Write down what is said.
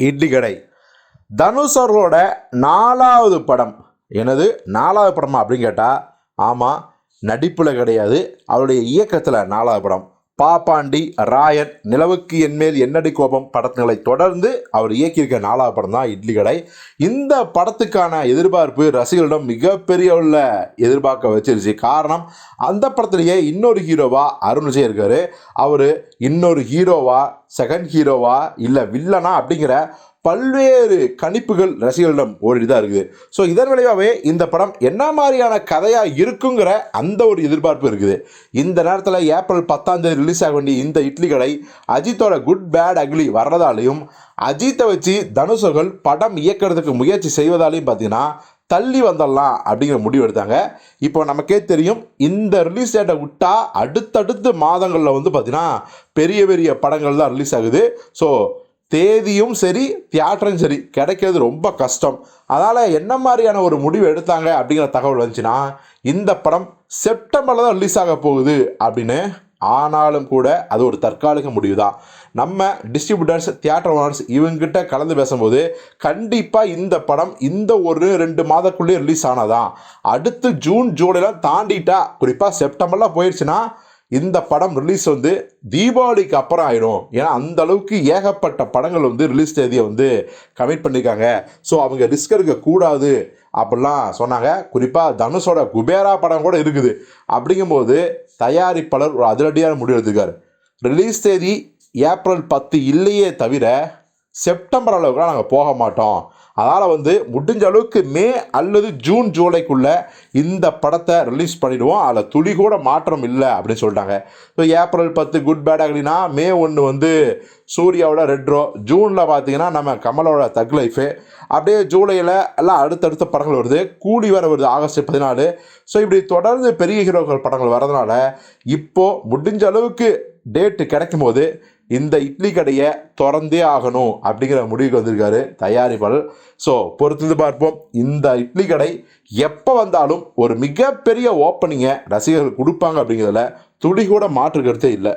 இட்லி கடை தனுஷ் அவர்களோட நாலாவது படம். எனது நாலாவது படமா அப்படின்னு கேட்டால் ஆமாம் நடிப்பில் கிடையாது. அவருடைய இயக்கத்தில் நாலாவது படம். பாப்பாண்டி ராயன் நிலவுக்கு என்மேல் என்னடி கோபம்? படங்களை தொடர்ந்து அவர் இயக்கியிருக்க நாலாவது படம் தான் இட்லி கடை. இந்த படத்துக்கான எதிர்பார்ப்பு ரசிகர்களிடம் மிகப்பெரிய உள்ள எதிர்பார்க்க வச்சிருச்சு. காரணம் அந்த படத்துலேயே இன்னொரு ஹீரோவா அருண் விஜய் இருக்காரு. அவர் இன்னொரு ஹீரோவா செகண்ட் ஹீரோவா இல்லை வில்லனா அப்படிங்கிற பல்வேறு கணிப்புகள் ரசிகர்களிடம் ஓடிதான் இருக்குது. ஸோ இதன் விளைவாகவே இந்த படம் என்ன மாதிரியான கதையாக இருக்குங்கிற அந்த ஒரு எதிர்பார்ப்பு இருக்குது. இந்த நேரத்தில் ஏப்ரல் பத்தாம் தேதி ரிலீஸ் ஆக வேண்டிய இந்த இட்லி கடை அஜித்தோட குட் பேட் அக்லி வர்றதாலையும் அஜித்தை வச்சு தனுஷர்கள் படம் இயக்கிறதுக்கு முயற்சி செய்வதாலையும் பார்த்தீங்கன்னா தள்ளி வந்துடலாம் அப்படிங்கிற முடிவு எடுத்தாங்க. இப்போ நமக்கே தெரியும் இந்த ரிலீஸ் டேட்டை விட்டா அடுத்தடுத்த மாதங்களில் வந்து பார்த்தீங்கன்னா பெரிய பெரிய படங்கள் தான் ரிலீஸ் ஆகுது. ஸோ தேதியும் சரி தியேட்டரும் சரி கிடைக்கிறது ரொம்ப கஷ்டம். அதனால் என்ன மாதிரியான ஒரு முடிவு எடுத்தாங்க அப்படிங்கிற தகவல் வந்துச்சுன்னா இந்த படம் செப்டம்பரில் தான் ரிலீஸ் ஆக போகுது அப்படின்னு ஆனாலும் கூட அது ஒரு தற்காலிக முடிவு தான் நம்ம டிஸ்ட்ரிபியூட்டர்ஸ் தியேட்டர் ஓனர்ஸ் இவங்ககிட்ட கலந்து பேசும்போது கண்டிப்பாக இந்த படம் இந்த ஒரு ரெண்டு மாதக்குள்ளேயே ரிலீஸ் ஆனதான் அடுத்து ஜூன் ஜூலைலாம் தாண்டிட்டா குறிப்பாக செப்டம்பரில் போயிடுச்சுன்னா இந்த படம் ரிலீஸ் வந்து தீபாவளிக்கு அப்புறம் ஆயிடும் ஏன்னா அந்த அளவுக்கு ஏகப்பட்ட படங்கள் வந்து ரிலீஸ் தேதியை வந்து கமிட் பண்ணியிருக்காங்க ஸோ அவங்க ரிஸ்க் எடுக்கக்கூடாது அப்படிலாம் சொன்னாங்க. குறிப்பாக தனுஷோட குபேரா படம் கூட இருக்குது. அப்படிங்கும்போது தயாரிப்பாளர் ஒரு அதிரடியான முடிவு எடுத்திருக்காரு. ரிலீஸ் தேதி ஏப்ரல் பத்து இல்லையே தவிர செப்டம்பர் அளவுக்குலாம் நாங்கள் போக மாட்டோம். அதனால் வந்து முடிஞ்ச அளவுக்கு மே அல்லது ஜூன் ஜூலைக்குள்ளே இந்த படத்தை ரிலீஸ் பண்ணிவிடுவோம் அதில் துளி கூட மாற்றம் இல்லை அப்படின்னு சொல்லிட்டாங்க ஸோ ஏப்ரல் பத்து குட் பேட் ஆகலினா மே ஒன்று வந்து சூர்யாவோட ரெட்ரோ ஜூனில் பார்த்தீங்கன்னா நம்ம கமலோட தக் லைஃபு அப்படியே ஜூலையில் எல்லாம் அடுத்தடுத்த படங்கள் வருது. கூலி வர வருது ஆகஸ்ட் பதினாலு. ஸோ இப்படி தொடர்ந்து பெரிய ஹீரோக்கள் படங்கள் வரதுனால இப்போது முடிஞ்ச அளவுக்கு டேட்டு கிடைக்கும் போது இந்த இட்லி கடையை திறந்தே ஆகணும் அப்படிங்கிற முடிவுக்கு வந்திருக்காரு தயாரிப்பாளர். ஸோ பொறுத்து பார்ப்போம். இந்த இட்லி கடை எப்போ வந்தாலும் ஒரு மிகப்பெரிய ஓப்பனிங்கை ரசிகர்கள் கொடுப்பாங்க அப்படிங்கிறதுல துளி கூட மாற்று கருத்தே இல்லை.